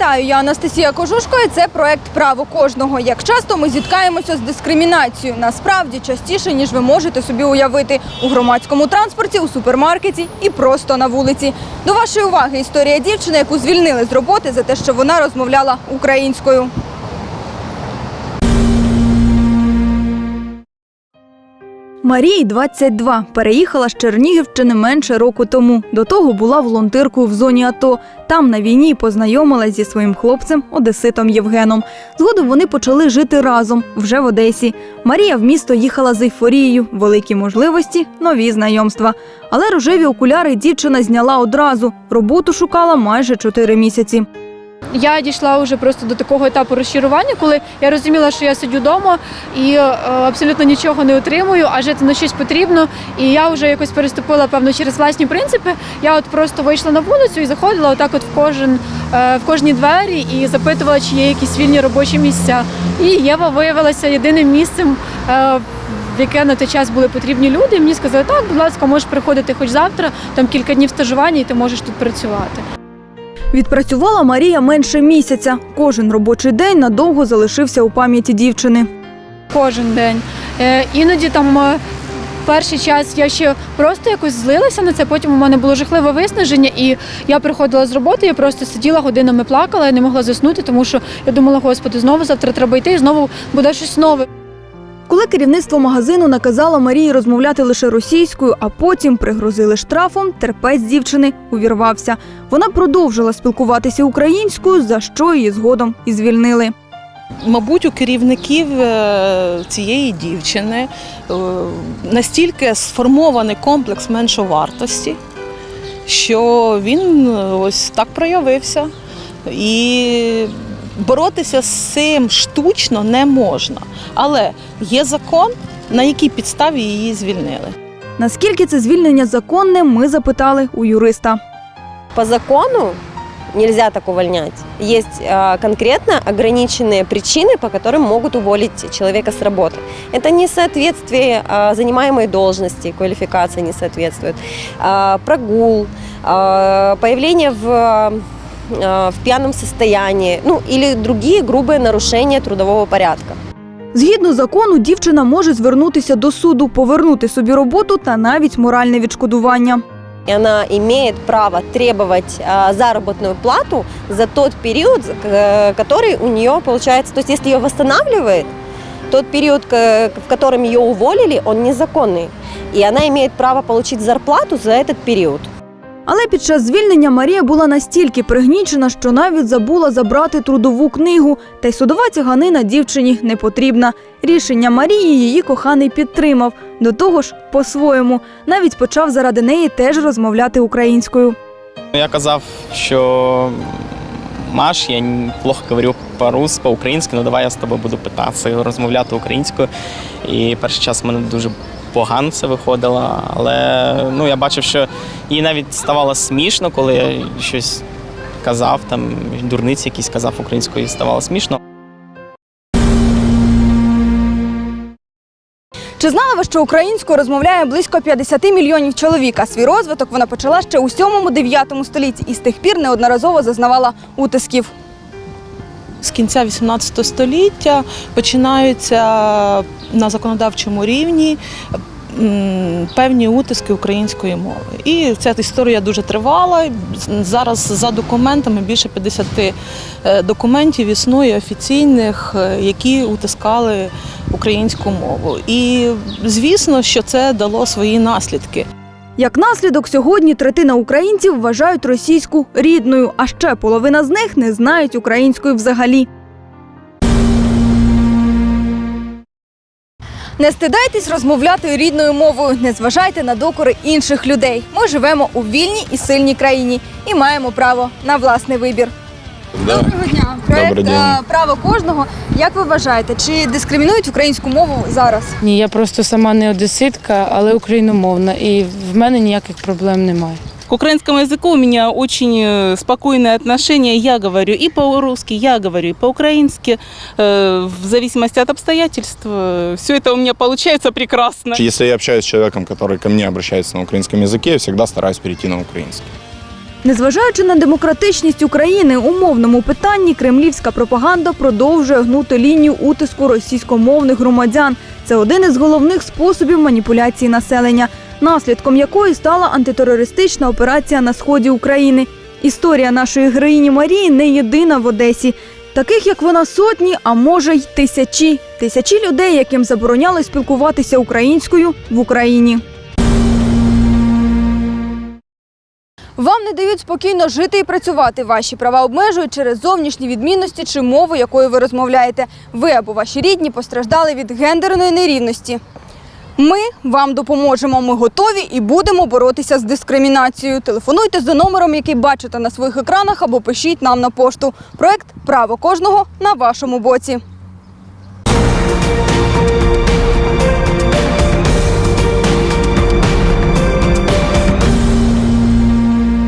Вітаю, я Анастасія Кожушко і це проект Право кожного. Як часто ми зіткаємося з дискримінацією, насправді частіше ніж ви можете собі уявити у громадському транспорті, у супермаркеті і просто на вулиці. До вашої уваги історія дівчини, яку звільнили з роботи за те, що вона розмовляла українською. Марії 22. Переїхала з Чернігівщини менше року тому. До того була волонтеркою в зоні АТО. Там на війні познайомилась зі своїм хлопцем Одеситом Євгеном. Згодом вони почали жити разом вже в Одесі. Марія в місто їхала з ейфорією, великі можливості, нові знайомства. Але рожеві окуляри дівчина зняла одразу. Роботу шукала майже чотири місяці. Я дійшла вже просто до такого етапу розчарування, коли я розуміла, що я сиджу вдома і е, абсолютно нічого не отримую, а жити на щось потрібно. І я вже якось переступила певно через власні принципи. Я от просто вийшла на вулицю і заходила отак, от в кожен е, в кожні двері і запитувала, чи є якісь вільні робочі місця. І Єва виявилася єдиним місцем. е, в яке на той час були потрібні люди, І мені сказали, так, будь ласка, можеш приходити хоч завтра, там кілька днів стажування, і ти можеш тут працювати. Відпрацювала Марія менше місяця. Кожен робочий день надовго залишився у пам'яті дівчини. кожен день. Е, іноді там е, перший час я ще просто якось злилася на це. Потім у мене було жахливе виснаження, і я приходила з роботи, я просто сиділа годинами плакала, я не могла заснути, тому що я думала, господи, знову завтра треба йти, і знову буде щось нове. Коли керівництво магазину наказало Марії розмовляти лише російською, а потім пригрозили штрафом, терпець дівчини увірвався. Вона продовжила спілкуватися українською, за що її згодом і звільнили. Мабуть, у керівників е, цієї дівчини е, настільки сформований комплекс меншовартості, що він е, ось так проявився. І боротися з цим штучно не можна. Але є закон, на якій підставі її звільнили. Наскільки це звільнення законне, ми запитали у юриста. По закону нельзя так увольнять. Есть э, конкретно ограниченные причины, по которым могут уволить человека с работы. Это несоответствие э, занимаемой должности, квалификация не соответствует, э, прогул, э, появление в, э, в пьяном состоянии, ну или другие грубые нарушения трудового порядка. Згідно закону, дівчина може звернутися до суду, повернути собі роботу та навіть моральне відшкодування. И она имеет право требовать э, заработную плату за тот период, э, который у нее получается. То есть, если ее восстанавливает, тот период, к- в котором ее уволили, он незаконный. И она имеет право получить зарплату за этот период. Але під час звільнення Марія була настільки пригнічена, що навіть забула забрати трудову книгу. Та й судова тяганина дівчині не потрібна. Рішення Марії її коханий підтримав. До того ж, по-своєму, навіть почав заради неї теж розмовляти українською. Я казав, що Маш, я плохо говорю по-русски, по-українськи, ну давай я з тобою буду питатися, розмовляти українською. І перший час мене дуже погано це виходило, але ну, я бачив, що їй навіть ставало смішно, коли я щось казав, там дурниці якісь казав українською, ставало смішно. Чи знали ви, що українською розмовляє близько 50 мільйонів чоловік, а свій розвиток вона почала ще у 7-9 столітті і з тих пір неодноразово зазнавала утисків. З кінця 18 століття починаються на законодавчому рівні певні утиски української мови. І ця історія дуже тривала. Зараз за документами більше 50 е, документів існує офіційних, е, які утискали українську мову. І звісно, що це дало свої наслідки. Як наслідок, сьогодні третина українців вважають російську рідною, а ще половина з них не знають української взагалі. Не стидайтесь розмовляти рідною мовою, не зважайте на докори інших людей. Ми живемо у вільній і сильній країні і маємо право на власний вибір. Доброго дня. Проект Добрий день. е, право кожного. Як ви вважаєте, чи дискримінують українську мову зараз? Ні, я просто сама не одеситка, але україномовна, і в мене ніяких проблем немає. К украинскому языку у меня очень э, спокойное отношение. Я говорю и по-русски, я говорю и по-украински. Э, В зависимости от обстоятельств. Все это у меня получается прекрасно. Если я общаюсь с человеком, который ко мне обращается на украинском языке, я всегда стараюсь перейти на украинский. Незважаючи на демократичність України у мовному питанні, кремлівська пропаганда продовжує гнути лінію утиску російськомовних громадян. Це один із головних способів маніпуляції населення, наслідком якої стала антитерористична операція на сході України. Історія нашої героїні Марії не єдина в Одесі. Таких як вона сотні, а може й тисячі. Тисячі людей, яким забороняли спілкуватися українською в Україні. Вам не дають спокійно жити і працювати. Ваші права обмежують через зовнішні відмінності чи мову, якою ви розмовляєте. Ви або ваші рідні постраждали від гендерної нерівності. Ми вам допоможемо. Ми готові і будемо боротися з дискримінацією. Телефонуйте за номером, який бачите на своїх екранах, або пишіть нам на пошту. Проект Право кожного на вашому боці.